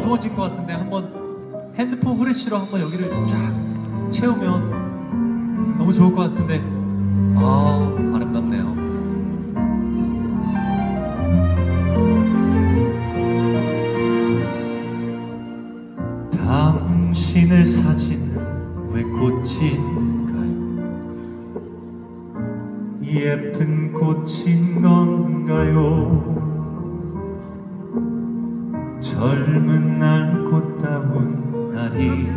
어두워진 것 같은데 한번 핸드폰 후레쉬로 한번 여기를 쫙 채우면 너무 좋을 것 같은데 아 아름답네요. 당신의 사진은 왜 꽃인가요? 예쁜 꽃인 건가요? 젊은 날 꽃다운 날이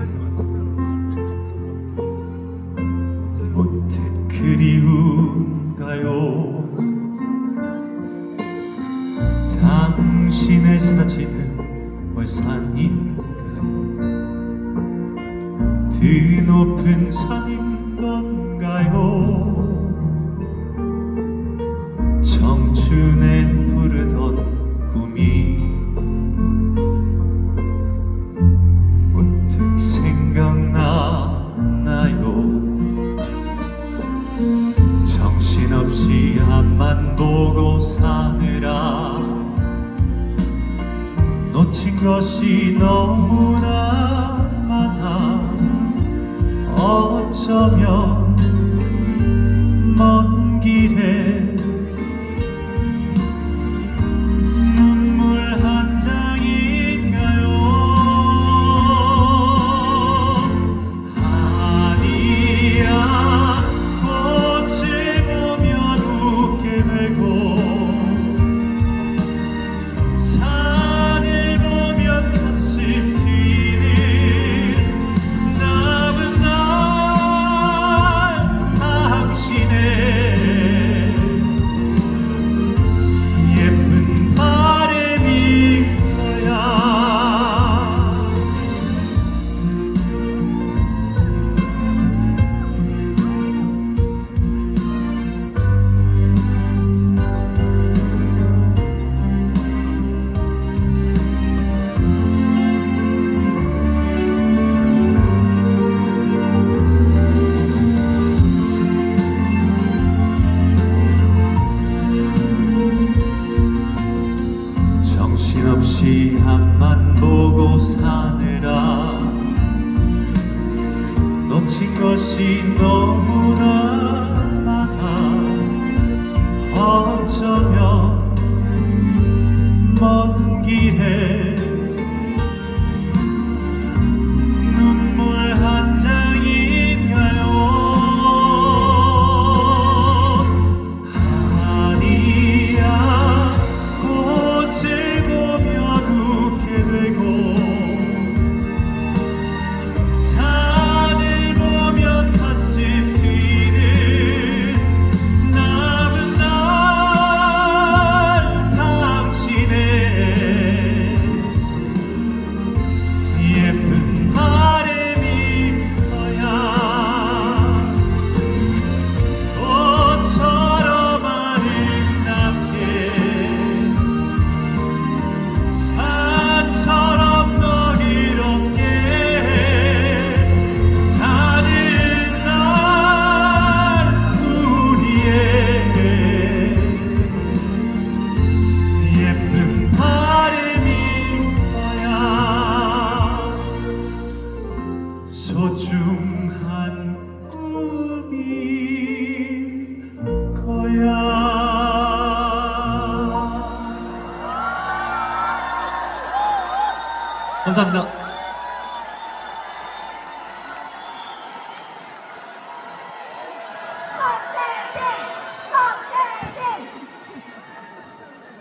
무척 그리운가요? 당신의 사진은 월산인가요? 드높은 산인 건가요? 청춘에 앞만 보고 사느라. 놓친 것이 너무나 많아. 어쩌면 먼 당 앞만 보고 사느라. 놓친 것이 너무나 많아. 어쩌면 먼 길에 소중한 꿈인 거야 감사합니다.